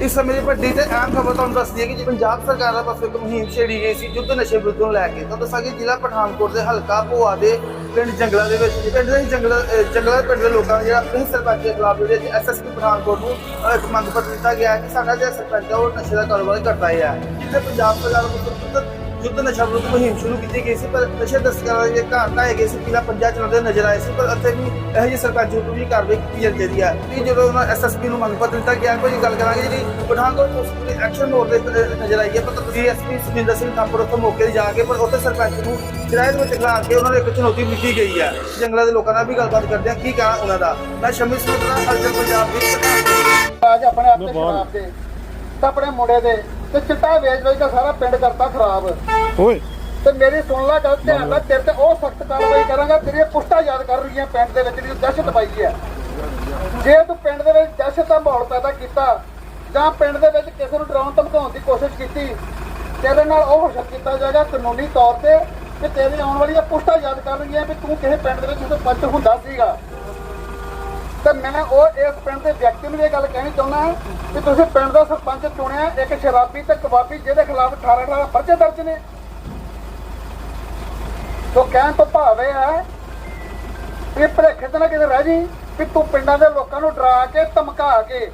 ਇਸ ਸਮੇਂ ਦੀ ਵੱਡੀ ਤੇ ਅਹਿਮ ਖਬਰ ਤੁਹਾਨੂੰ ਦੱਸਦੀ ਹੈ ਕਿ ਜੀ ਪੰਜਾਬ ਸਰਕਾਰ ਦਾ ਪਾਸੋਂ ਇੱਕ ਮੁਹਿੰਮ ਛੇੜੀ ਗਈ ਸੀ ਯੁੱਧ ਨਸ਼ੇ ਵਿਰੁੱਧ ਨੂੰ ਲੈ ਕੇ, ਤਾਂ ਦੱਸਾਂਗੇ ਜ਼ਿਲ੍ਹਾ ਪਠਾਨਕੋਟ ਦੇ ਹਲਕਾ ਭੋਆ ਦੇ ਪਿੰਡ ਜੰਗਲਾਂ ਦੇ ਵਿੱਚ, ਪਿੰਡ ਦੇ ਜੰਗਲ ਜੰਗਲਾਂ ਜੰਗਲਾ ਪਿੰਡ ਦੇ ਲੋਕਾਂ ਨੇ ਜਿਹੜਾ ਆਪਣੇ ਸਰਪੰਚ ਦੇ ਖਿਲਾਫ ਜਿਹੜੇ ਐਸਐਸਪੀ ਪਠਾਨਕੋਟ ਨੂੰ ਇੱਕ ਮੰਗ ਪੱਤਰ ਦਿੱਤਾ ਗਿਆ ਹੈ ਕਿ ਸਾਡਾ ਜਿਹੜਾ ਸਰਪੰਚ ਹੈ ਉਹ ਨਸ਼ੇ ਦਾ ਕਾਰੋਬਾਰ ਕਰਦਾ ਹੈ ਜਿੱਥੇ ਪੰਜਾਬ ਸਰਕਾਰ ਵੱਲੋਂ ਯੁੱਧ ਨਸ਼ਾ ਵਿਰੁੱਧ ਮੁਹਿੰਮ ਸ਼ੁਰੂ ਕੀਤੀ ਗਈ ਸੀ ਪਰ ਨਸ਼ੇ ਤਸਕਰਾਂ ਦੇ ਘਰ ਢਾਏ ਗਏ ਸੀ ਕਿਲਾ ਪੰਜਾ ਚਲਾਉਂਦੇ ਨਜ਼ਰ ਆਏ ਸੀ ਪਰ ਇੱਥੇ ਵੀ ਇਹੋ ਜਿਹੇ ਸਰਪੰਚ ਉੱਪਰ ਵੀ ਕਾਰਵਾਈ ਕੀਤੀ ਜਾਂਦੀ ਰਹੀ ਹੈ ਕਿ ਜਦੋਂ ਉਹਨਾਂ ਐਸਐਸਪੀ ਨੂੰ ਮੰਗ ਪੱਤਰ ਦਿੱਤਾ ਗਿਆ ਕੋਈ ਗੱਲ ਕਰਾਂਗੇ ਜਿਹੜੀ ਪਠਾਨਕੋਟ ਪੁਲਿਸ ਦੇ ਐਕਸ਼ਨ ਮੋਡ ਦੇ ਨਜ਼ਰ ਆਈ ਹੈ ਪਰ ਡੀਐਸਪੀ ਸੁਖਿੰਦਰ ਸਿੰਘ ਥਾਪਰ ਉੱਥੇ ਮੌਕੇ ਤੇ ਜਾ ਕੇ ਪਰ ਉੱਥੇ ਸਰਪੰਚ ਨੂੰ ਕਿਰਾਏ ਦੇ ਵਿੱਚ ਖਿਲਾ ਕੇ ਉਹਨਾਂ ਨੂੰ ਇੱਕ ਚੁਣੌਤੀ ਦਿੱਤੀ ਗਈ ਹੈ। ਜੰਗਲਾਂ ਦੇ ਲੋਕਾਂ ਨਾਲ ਵੀ ਗੱਲਬਾਤ ਕਰਦੇ ਆ ਕੀ ਕਹਾਂ ਉਹਨਾਂ ਦਾ? ਮੈਂ ਸ਼ਮੀ ਸਿੰਘ ਦਾ ਹਲਚਲ ਪੰਜਾਬ ਦੀ ਅੱਜ ਆਪਣੇ ਆਪ ਤੇ ਸ਼ਰਾਬ ਦੇ ਤਾਂ ਆਪਣੇ ਮੁੰਡੇ ਦੇ ਤੇ ਚਿੱਟਾ ਵੇਚ ਵੇਚ ਕੇ ਸਾਰਾ ਪਿੰਡ ਕਰਤਾ ਖਰਾਬ। ਓਏ। ਤੇ ਮੇਰੀ ਸੁਣ ਲੈ ਗੱਲ ਧਿਆਨ ਨਾਲ ਤੇਰੇ ਤੇ ਉਹ ਸਖਤ ਕਾਰਵਾਈ ਕਰਾਂਗਾ ਤੇਰੀਆਂ ਪੁਸ਼ਟਾ ਯਾਦ ਕਰ ਰਹੀਆਂ ਪਿੰਡ ਦੇ ਵਿੱਚ ਜਿਹੜੀ ਦਹਿਸ਼ਤ ਪਾਈ ਹੈ। ਜੇ ਤੂੰ ਪਿੰਡ ਦੇ ਵਿੱਚ ਦਹਿਸ਼ਤ ਦਾ ਮਾਹੌਲ ਪੈਦਾ ਕੀਤਾ ਜਾਂ ਪਿੰਡ ਦੇ ਵਿੱਚ ਕਿਸੇ ਨੂੰ ਡਰਾਉਣ ਧਮਕਾਉਣ ਦੀ ਕੋਸ਼ਿਸ਼ ਕੀਤੀ ਤੇਰੇ ਨਾਲ ਉਹ ਹਰਕਤ ਕੀਤਾ ਜਾਏਗਾ ਕਾਨੂੰਨੀ ਤੌਰ ਤੇ ਕਿ ਤੇਰੀ ਆਉਣ ਵਾਲੀਆਂ ਪੁਸ਼ਟਾ ਯਾਦ ਕਰ ਰਹੀਆਂ ਵੀ ਤੂੰ ਕਿਸੇ ਪਿੰਡ ਦੇ ਵਿੱਚ ਸਰਪੰਚ ਹੁੰਦਾ ਸੀਗਾ। ਤੇ ਮੈਂ ਉਹ ਇਸ ਪਿੰਡ ਦੇ ਵਿਅਕਤੀ ਨੂੰ ਇਹ ਗੱਲ ਕਹਿਣੀ ਚਾਹੁੰਦਾ ਕਿ ਤੁਸੀਂ ਪਿੰਡ ਦਾ ਸਰਪੰਚ ਚੁਣਿਆ, ਇੱਕ ਸ਼ਰਾਬੀ ਤੇ ਕਬਾਬੀ, ਜਿਹਦੇ ਖਿਲਾਫ 18 18 ਪਰਚੇ ਦਰਜ ਨੇ। ਤੋ ਕਹਿਣ ਤੋਂ ਭਾਵ ਇਹ ਹੈ ਕਿ ਭਲੇਖੇ ਤੇ ਨਾ ਕਿਤੇ ਰਹਿ ਜੀ ਕਿ ਤੂੰ ਪਿੰਡਾਂ ਦੇ ਲੋਕਾਂ ਨੂੰ ਡਰਾ ਕੇ, ਧਮਕਾ ਕੇ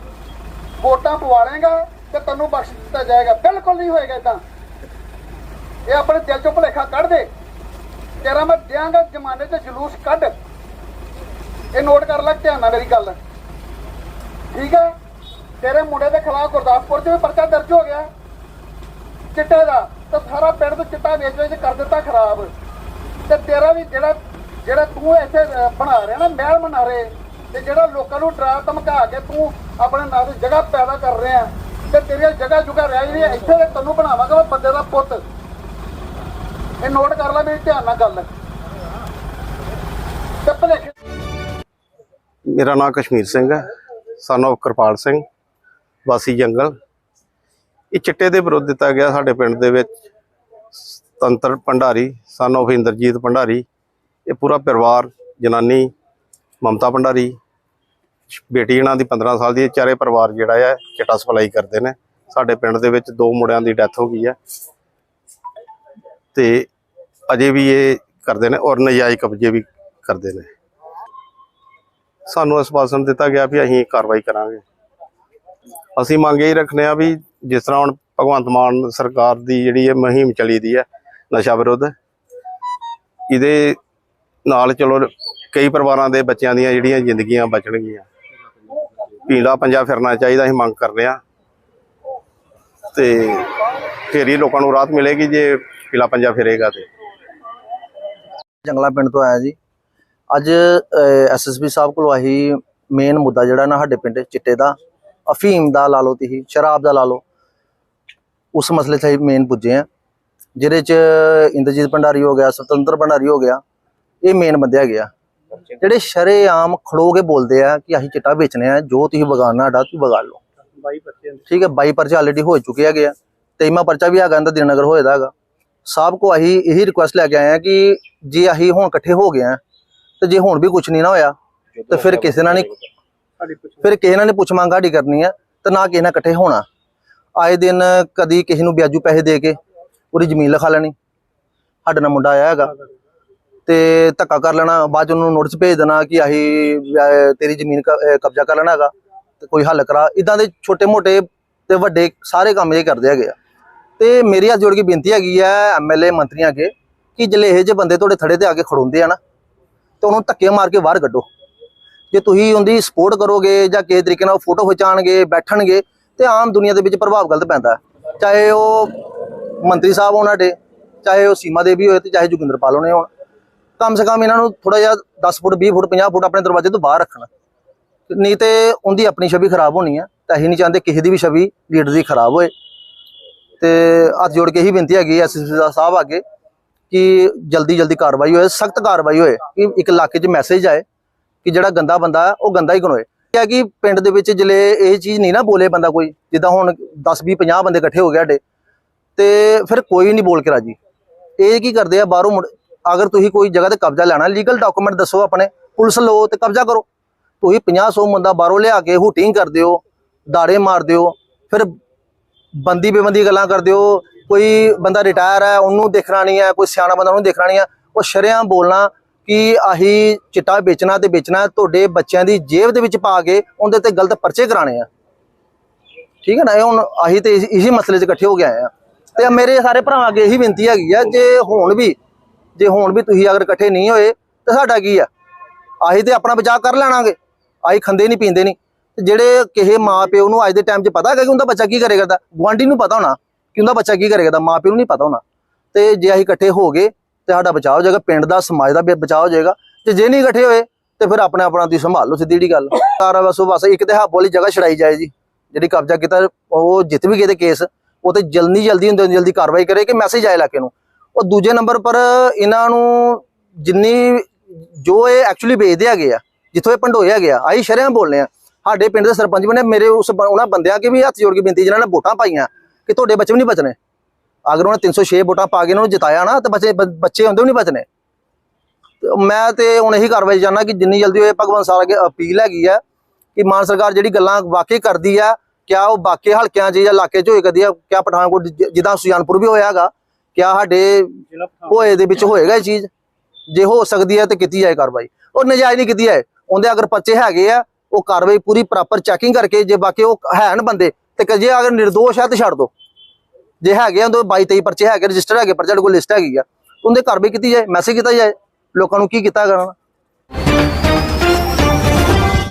ਵੋਟਾਂ ਪਵਾ ਲੇਗਾ ਤੇ ਤੈਨੂੰ ਬਖਸ਼ ਦਿੱਤਾ ਜਾਏਗਾ। ਬਿਲਕੁਲ ਨਹੀਂ ਹੋਏਗਾ ਇਦਾਂ ਇਹ ਆਪਣੇ ਦਿਲ ਚੋਂ ਭੁਲੇਖਾ ਕੱਢ ਦੇ। ਤੇਰਾ ਮੈਂ ਦਿਆਂਗਾ ਜ਼ਮਾਨੇ 'ਚ ਜਲੂਸ ਕੱਢ। ਇਹ ਨੋਟ ਕਰ ਲੈ, ਧਿਆਨ ਨਾਲ ਮੇਰੀ ਗੱਲ। ਠੀਕ ਹੈ? ਤੇਰੇ ਮੁੰਡੇ ਦੇ ਖਿਲਾਫ ਗੁਰਦਾਸਪੁਰ 'ਚ ਵੀ ਪਰਚਾ ਦਰਜ ਹੋ ਗਿਆ। ਚਿੱਟੇ ਦਾ। ਤਾਂ ਸਾਰਾ ਪਿੰਡ ਚਿੱਟਾ ਵੇਚ ਵੇਚ ਕਰ ਦਿੱਤਾ ਖਰਾਬ। ਤੇ ਤੇਰਾ ਵੀ ਜਿਹੜਾ ਜਿਹੜਾ ਤੂੰ ਇੱਥੇ ਬਣਾ ਰਿਹਾ ਨਾ, ਮਹਿਲ ਬਣਾ ਰਹੇ ਤੇ ਜਿਹੜਾ ਲੋਕਾਂ ਨੂੰ ਡਰਾ ਧਮਕਾ ਕੇ ਤੂੰ ਆਪਣੇ ਨਾਂ ਦੀ ਜਗ੍ਹਾ ਪੈਦਾ ਕਰ ਰਿਹਾ, ਤੇ ਤੇਰੀਆਂ ਜਗ੍ਹਾ ਜੁਗਾ ਰਹਿ ਜਿਹੜੀ ਇੱਥੇ ਤੇ ਤੈਨੂੰ ਬਣਾਵਾਂਗਾ ਮੈਂ ਬੰਦੇ ਦਾ ਪੁੱਤ। ਇਹ ਨੋਟ ਕਰ ਲੈ ਮੇਰੀ ਧਿਆਨ ਨਾਲ ਗੱਲ। ਤੇ ਭਲੇਖੇ ਮੇਰਾ ਨਾਮ ਕਸ਼ਮੀਰ ਸਿੰਘ ਹੈ। son of ਕਿਰਪਾਲ ਸਿੰਘ, ਵਾਸੀ ਜੰਗਲ। ਇਹ ਚਿੱਟੇ ਦੇ ਵਿਰੁੱਧ ਦਿੱਤਾ ਗਿਆ ਸਾਡੇ ਪਿੰਡ ਦੇ ਵਿੱਚ ਤੰਤਰ ਭੰਡਾਰੀ, son of ਇੰਦਰਜੀਤ ਭੰਡਾਰੀ। ਇਹ ਪੂਰਾ ਪਰਿਵਾਰ, ਜਨਾਨੀ, ਮਮਤਾ ਭੰਡਾਰੀ, ਬੇਟੀ ਇਹਨਾਂ ਦੀ 15 ਸਾਲ ਦੀ ਇਹ ਚਾਰੇ ਪਰਿਵਾਰ ਜਿਹੜਾ ਹੈ ਚਿੱਟਾ ਸਪਲਾਈ ਕਰਦੇ ਨੇ। ਸਾਡੇ ਪਿੰਡ ਦੇ ਵਿੱਚ ਦੋ ਮੁੰਡਿਆਂ ਦੀ ਡੈਥ ਹੋ ਗਈ ਹੈ। ਤੇ ਅਜੇ ਵੀ ਇਹ ਕਰਦੇ ਨੇ ਔਰ ਨਜਾਇਜ਼ ਕਬਜ਼ੇ ਵੀ ਕਰਦੇ ਨੇ। ਸਾਨੂੰ ਅਸ਼ਵਾਸਨ ਦਿੱਤਾ ਗਿਆ ਵੀ ਅਸੀਂ ਕਾਰਵਾਈ ਕਰਾਂਗੇ। ਅਸੀਂ ਮੰਗ ਇਹ ਰੱਖਨੇ ਆ ਵੀ ਜਿਸ ਤਰ੍ਹਾਂ ਹੁਣ ਭਗਵੰਤ ਮਾਨ ਸਰਕਾਰ ਦੀ ਜਿਹੜੀ ਇਹ ਮੁਹਿੰਮ ਚਲੀ ਦੀ ਹੈ, ਨਸ਼ਾ ਵਿਰੁੱਧ, ਇਹਦੇ ਨਾਲ ਚਲੋ ਕਈ ਪਰਿਵਾਰਾਂ ਦੇ ਬੱਚਿਆਂ ਦੀਆਂ ਜਿਹੜੀਆਂ ਜ਼ਿੰਦਗੀਆਂ ਬਚਣਗੀਆਂ। ਪੀਲਾ ਪੰਜਾ ਫਿਰਨਾ ਚਾਹੀਦਾ ਅਸੀਂ ਮੰਗ ਕਰਦੇ ਆ ਤੇ ਫਿਰ ਹੀ ਲੋਕਾਂ ਨੂੰ ਰਾਹਤ ਮਿਲੇਗੀ ਜੇ ਪੀਲਾ ਪੰਜਾ ਫਿਰੇਗਾ ਤੇ। ਜੰਗਲਾ ਪਿੰਡ ਤੋਂ ਆਇਆ ਜੀ। ਅੱਜ ਐਸਐਸਪੀ ਸਾਹਿਬ ਕੋਲ ਆਹੀ ਮੇਨ ਮੁੱਦਾ ਜਿਹੜਾ ਨਾ ਸਾਡੇ ਪਿੰਡ ਚਿੱਟੇ ਦਾ ਅਫੀਮ ਦਾ ਲਾ ਲਓ ਤੁਸੀਂ ਸ਼ਰਾਬ ਦਾ ਲਾ ਲਓ ਉਸ ਮਸਲੇ ਤੇ ਮੇਨ ਪੁੱਜੇ ਆ ਜਿਹਦੇ ਚ ਇੰਦਰਜੀਤ ਭੰਡਾਰੀ ਹੋ ਗਿਆ ਸੁਤੰਤਰ ਭੰਡਾਰੀ ਹੋ ਗਿਆ ਇਹ ਮੇਨ ਬੰਦੇ ਹੈਗੇ ਆ। ਜਿਹੜੇ ਸ਼ਰੇਆਮ ਖੜੋ ਕੇ ਬੋਲਦੇ ਆ ਕਿ ਅਸੀਂ ਚਿੱਟਾ ਵੇਚਨੇ ਆ ਜੋ ਤੁਸੀਂ ਬਗਾਨਾ ਸਾਡਾ ਤੁਸੀਂ ਬਗਾ ਲਓ। ਠੀਕ ਹੈ 22 ਪਰਚੇ ਆਲਰੇਡੀ ਹੋ ਚੁੱਕੇ ਹੈਗੇ ਆ ਤੇਈਵਾਂ ਪਰਚਾ ਵੀ ਹੈਗਾ ਇਹਦਾ ਦਿਨਗਰ ਹੋਏਦਾ ਹੈਗਾ। ਸਾਹਿਬ ਕੋ ਅਸੀਂ ਇਹੀ ਰਿਕੁਐਸਟ ਲੈ ਕੇ ਆਏ ਆ ਕਿ ਜੇ ਅਸੀਂ ਹੁਣ ਇਕੱਠੇ ਹੋ ਗਏ ਆ ਤੇ ਜੇ ਹੁਣ ਵੀ ਕੁਝ ਨਹੀਂ ਨਾ ਹੋਇਆ ਤੇ ਫਿਰ ਕਿਸੇ ਨਾਲ ਨਹੀਂ ਫਿਰ ਕਿਸੇ ਨਾਲ ਨਹੀਂ ਪੁੱਛ ਮੰਗ ਸਾਡੀ ਕਰਨੀ ਆ ਤੇ ਨਾ ਕਿਸੇ ਨਾਲ ਇਕੱਠੇ ਹੋਣਾ। ਆਏ ਦਿਨ ਕਦੀ ਕਿਸੇ ਨੂੰ ਵਿਆਜੂ ਪੈਸੇ ਦੇ ਕੇ ਉਹਦੀ ਜ਼ਮੀਨ ਲਿਖਾ ਲੈਣੀ। ਸਾਡੇ ਨਾਲ ਮੁੰਡਾ ਆਇਆ ਹੈਗਾ ਤੇ ਧੱਕਾ ਕਰ ਲੈਣਾ ਬਾਅਦ ਚ ਉਹਨੂੰ ਨੋਟਿਸ ਭੇਜ ਦੇਣਾ ਕਿ ਅਸੀਂ ਵਿਆ- ਤੇਰੀ ਜ਼ਮੀਨ ਕਬਜ਼ਾ ਕਰ ਲੈਣਾ ਹੈਗਾ ਤੇ ਕੋਈ ਹੱਲ ਕਰਾ। ਇਦਾਂ ਦੇ ਛੋਟੇ ਮੋਟੇ ਤੇ ਵੱਡੇ ਸਾਰੇ ਕੰਮ ਇਹ ਕਰਦੇ ਹੈਗੇ ਆ। ਤੇ ਮੇਰੀ ਹੱਥ ਜੋੜ ਕੇ ਬੇਨਤੀ ਹੈਗੀ ਆ ਐਮਐਲਏ ਮੰਤਰੀਆਂ ਅੱਗੇ ਕਿ ਜਿਹੜੇ ਇਹ ਜਿਹੇ ਬੰਦੇ ਤੁਹਾਡੇ ਥੜੇ ਤੇ ਆ ਕੇ ਖੜੋਂਦੇ ਆ ਨਾ ਤੇ ਉਹਨੂੰ ਧੱਕੇ ਮਾਰ ਕੇ ਬਾਹਰ ਕੱਢੋ। ਜੇ ਤੁਸੀਂ ਉਹਦੀ ਸਪੋਰਟ ਕਰੋਗੇ ਜਾਂ ਕਿਸੇ ਤਰੀਕੇ ਨਾਲ ਫੋਟੋ ਖਿਚਾਣਗੇ, ਬੈਠਣਗੇ, ਤੇ ਆਮ ਦੁਨੀਆ ਦੇ ਵਿੱਚ ਪ੍ਰਭਾਵ ਗਲਤ ਪੈਂਦਾ। ਚਾਹੇ ਉਹ ਮੰਤਰੀ ਸਾਹਿਬ ਹੋਣ ਸਾਡੇ, ਚਾਹੇ ਉਹ ਸੀਮਾ ਦੇਵੀ ਹੋਏ ਤੇ ਚਾਹੇ ਜੋਗਿੰਦਰਪਾਲ ਹੋਣੇ ਹੋਣ। ਕਮ ਸੇ ਕਮ ਇਹਨਾਂ ਨੂੰ ਥੋੜਾ ਜਿਹਾ 10 ਫੁੱਟ 20 ਫੁੱਟ 50 ਫੁੱਟ ਆਪਣੇ ਦਰਵਾਜ਼ੇ ਤੋਂ ਬਾਹਰ ਰੱਖਣਾ। ਨਹੀਂ ਤੇ ਉਹਦੀ ਆਪਣੀ ਛਵੀ ਖਰਾਬ ਹੋਣੀ ਆ, ਤਾਂ ਅਸੀਂ ਨਹੀਂ ਚਾਹੁੰਦੇ ਕਿਸੇ ਦੀ ਵੀ ਛਵੀ ਲੀਡਰ ਦੀ ਖਰਾਬ ਹੋਏ। ਤੇ ਹੱਥ ਜੋੜ ਕੇ ਇਹੀ ਬੇਨਤੀ ਹੈਗੀ ਐਸਐਸਪੀ ਸਾਹਿਬ ਅੱਗੇ ਕਿ ਜਲਦੀ ਜਲਦੀ ਕਾਰਵਾਈ ਹੋਏ, ਸਖਤ ਕਾਰਵਾਈ ਹੋਏ, ਕਿ ਇੱਕ ਇਲਾਕੇ 'ਚ ਮੈਸੇਜ ਆਏ ਕਿ ਜਿਹੜਾ ਗੰਦਾ ਬੰਦਾ ਉਹ ਗੰਦਾ ਹੀ ਗਣੋਏ ਕਿਹਾ ਕਿ ਪਿੰਡ ਦੇ ਵਿੱਚ ਜਿਲੇ ਇਹ ਚੀਜ਼ ਨਹੀਂ ਨਾ ਬੋਲੇ ਬੰਦਾ ਕੋਈ, ਜਿੱਦਾਂ ਹੁਣ 10 20 50 ਬੰਦੇ ਇਕੱਠੇ ਹੋ ਗਏ ਸਾਡੇ, ਤੇ ਫਿਰ ਕੋਈ ਨਹੀਂ ਬੋਲ ਕੇ ਰਾਜੀ। ਇਹ ਕੀ ਕਰਦੇ ਆ, ਬਾਹਰੋਂ ਮੁੜ- ਅਗਰ ਤੁਸੀਂ ਕੋਈ ਜਗ੍ਹਾ ਤੇ ਕਬਜ਼ਾ ਲੈਣਾ ਲੀਗਲ ਡਾਕੂਮੈਂਟ ਦੱਸੋ ਆਪਣੇ, ਪੁਲਿਸ ਲਓ ਤੇ ਕਬਜ਼ਾ ਕਰੋ। ਤੁਸੀਂ 50 100 ਬੰਦਾ ਬਾਹਰੋਂ ਲਿਆ ਕੇ ਹੂਟਿੰਗ ਕਰਦੇ ਹੋ ਦਾੜੇ ਮਾਰਦੇ ਹੋ ਫਿਰ ਬੰਦੀ ਬੇਬੰਦੀ ਗੱਲਾਂ ਕਰਦੇ ਹੋ ਕੋਈ ਬੰਦਾ ਰਿਟਾਇਰ ਹੈ, ਉਹਨੂੰ ਦੇਖਣਾ ਨਹੀਂ ਹੈ, ਕੋਈ ਸਿਆਣਾ ਬੰਦਾ ਉਹਨੂੰ ਦੇਖਣਾ ਨਹੀਂ ਹੈ, ਉਹ ਸ਼ਰਿਆਂ ਬੋਲਣਾ ਕਿ ਆਹੀ ਚਿੱਟਾ ਵੇਚਣਾ ਤੇ ਵੇਚਣਾ, ਤੁਹਾਡੇ ਬੱਚਿਆਂ ਦੀ ਜੇਬ ਦੇ ਵਿੱਚ ਪਾ ਕੇ ਉਹਦੇ ਤੇ ਗਲਤ ਪਰਚੇ ਕਰਾਣੇ ਆ। ਠੀਕ ਹੈ ਨਾ, ਇਹ ਹੁਣ ਆਹੀ ਤੇ ਇਸ- ਇਸੇ ਮਸਲੇ 'ਚ ਇਕੱਠੇ ਹੋ ਕੇ ਆਏ ਆ। ਤੇ ਮੇਰੇ ਸਾਰੇ ਭਰਾਵਾਂ ਅੱਗੇ ਇਹੀ ਬੇਨਤੀ ਹੈਗੀ ਆ, ਜੇ ਹੁਣ ਵੀ ਜੇ ਹੁਣ ਵੀ ਤੁਸੀਂ ਅਗਰ ਇਕੱਠੇ ਨਹੀਂ ਹੋਏ, ਤੇ ਸਾਡਾ ਕੀ ਆ? ਆਹੀ ਤੇ ਆਪਣਾ ਬਚਾਅ ਕਰ ਲੈਣਾਗੇ। ਆਹੀ ਖੰਦੇ ਨਹੀਂ ਪੀਂਦੇ ਨਹੀਂ। ਜਿਹੜੇ ਕਿਸੇ ਮਾਂ ਪਿਓ ਨੂੰ ਅੱਜ ਦੇ ਟਾਈਮ 'ਚ ਪਤਾ ਹੈਗਾ ਕਿ ਉਹਦਾ ਬੱਚਾ ਕੀ ਕਰੇ ਕਰਦਾ, ਗੁਆਂਢੀ ਨੂੰ ਪਤਾ ਹੋਣਾ। ਕਿ ਉਹਦਾ ਬੱਚਾ ਕੀ ਕਰੇਗਾ ਕਰਦਾ ਮਾਂ ਪਿਓ ਨੂੰ ਨਹੀਂ ਪਤਾ ਹੋਣਾ। ਤੇ ਜੇ ਅਸੀਂ ਇਕੱਠੇ ਹੋ ਗਏ, ਤੇ ਸਾਡਾ ਬਚਾਅ ਹੋ ਜਾਏਗਾ, ਪਿੰਡ ਦਾ, ਸਮਾਜ ਦਾ ਬਚਾਅ ਹੋ ਜਾਏਗਾ। ਤੇ ਜੇ ਨਹੀਂ ਇਕੱਠੇ ਹੋਏ, ਤੇ ਫਿਰ ਆਪਣੇ ਆਪਣਾ ਦੀ ਸੰਭਾਲ ਲਓ ਸਿੱਧੀ ਜਿਹੜੀ ਗੱਲ। ਸਾਰਾ ਬਸ ਬਸ ਇੱਕ ਤੇ ਹਾਬੋ ਵਾਲੀ ਜਗ੍ਹਾ ਛੜਾਈ ਜਾਏ ਜੀ, ਜਿਹੜੀ ਕਬਜ਼ਾ ਕੀਤਾ, ਉਹ ਜਿੱਤ ਵੀ ਗਏ ਤੇ ਕੇਸ, ਉਹ ਤੇ ਜਲਦੀ ਜਲਦੀ ਹੁੰਦੇ ਜਲਦੀ ਕਾਰਵਾਈ ਕਰੇ ਕਿ ਮੈਸੇਜ ਆਏ ਇਲਾਕੇ ਨੂੰ। ਉਹ ਦੂਜੇ ਨੰਬਰ ਪਰ ਇਹਨਾਂ ਨੂੰ ਜਿੰਨੀ ਜੋ ਇਹ ਐਕਚੁਅਲੀ ਵੇਚਦੇ ਹੈਗੇ ਆ, ਜਿੱਥੋਂ ਇਹ ਭੰਡੋਏ ਹੈਗੇ ਆ, ਆਹੀ ਸ਼ਰਿਆਂ ਬੋਲਨੇ ਆ। ਸਾਡੇ ਪਿੰਡ ਦੇ ਸਰਪੰਚ ਬਣੇ, ਮੇਰੇ ਉਸ ਉਹਨਾਂ ਬੰਦਿਆਂ ਕੇ ਵੀ ਹੱਥ ਜੋੜ ਕੇ ਬੇਨਤੀ, ਜਿਨ੍ਹਾਂ ਨੇ ਵੋਟਾਂ ਪਾਈਆਂ ਕਿ ਤੁਹਾਡੇ ਬੱਚੇ ਵੀ ਨਹੀਂ ਬਚਣੇ? ਅਗਰ ਉਹਨੇ 306 ਵੋਟਾਂ ਪਾ ਕੇ ਉਹਨਾਂ ਨੂੰ ਜਿਤਾਇਆ ਨਾ ਤੇ ਬੱਚੇ ਬੱਚੇ ਹੁੰਦੇ ਵੀ ਨਹੀਂ ਬਚਣੇ। ਤੇ ਮੈਂ ਤੇ ਹੁਣ ਇਹੀ ਕਾਰਵਾਈ ਚਾਹੁੰਦਾ ਕਿ ਜਿੰਨੀ ਜਲਦੀ ਹੋਏ ਭਗਵੰਤ ਸਾਹਿਬ ਅੱਗੇ ਅਪੀਲ ਹੈਗੀ ਆ ਕਿ ਮਾਨ ਸਰਕਾਰ ਜਿਹੜੀ ਗੱਲਾਂ ਵਾਕਈ ਕਰਦੀ ਆ ਕਿਆ ਉਹ ਬਾਕੀ ਹਲਕਿਆਂ 'ਚ ਜਾਂ ਇਲਾਕੇ 'ਚ ਹੋਏ ਕਦੀ ਆ ਕਿਆ ਪਠਾਨਕੋਟ ਜਿੱਦਾਂ ਸੁਜਾਨਪੁਰ ਵੀ ਹੋਇਆ ਹੈਗਾ ਕਿਆ ਸਾਡੇ ਹੋਏ ਦੇ ਵਿੱਚ ਹੋਏਗਾ ਇਹ ਚੀਜ਼? ਜੇ ਹੋ ਸਕਦੀ ਹੈ ਤੇ ਕੀਤੀ ਜਾਏ ਕਾਰਵਾਈ। ਉਹ ਨਜਾਇਜ਼ ਨਹੀਂ ਕੀਤੀ ਜਾਏ। ਉਹਦੇ ਅਗਰ ਪਰਚੇ ਹੈਗੇ ਆ ਉਹ ਕਾਰਵਾਈ ਪੂਰੀ ਪ੍ਰੋਪਰ ਚੈਕਿੰਗ ਕਰਕੇ ਜੇ ਬਾਕੀ ਉਹ ਹੈਨ ਬੰਦੇ ਤੇ ਕਿ ਜੇ ਅਗਰ ਨਿਰਦੋਸ਼ ਹੈ ਤੇ ਛੱਡ ਦੋ। ਜੇ ਹੈਗੇ ਆ ਉਹਦੇ 22 23 ਪਰਚੇ ਹੈਗੇ, ਰਜਿਸਟਰ ਹੈਗੇ ਪਰਚੇ ਕੋਲ ਲਿਸਟ ਹੈਗੀ ਆ। ਉਹਦੇ ਕਾਰਵਾਈ ਕੀਤੀ ਜਾਏ ਮੈਸੇਜ ਕੀਤਾ ਜਾਏ, ਲੋਕਾਂ ਨੂੰ ਕੀ ਕੀਤਾ ਕਰਨਾ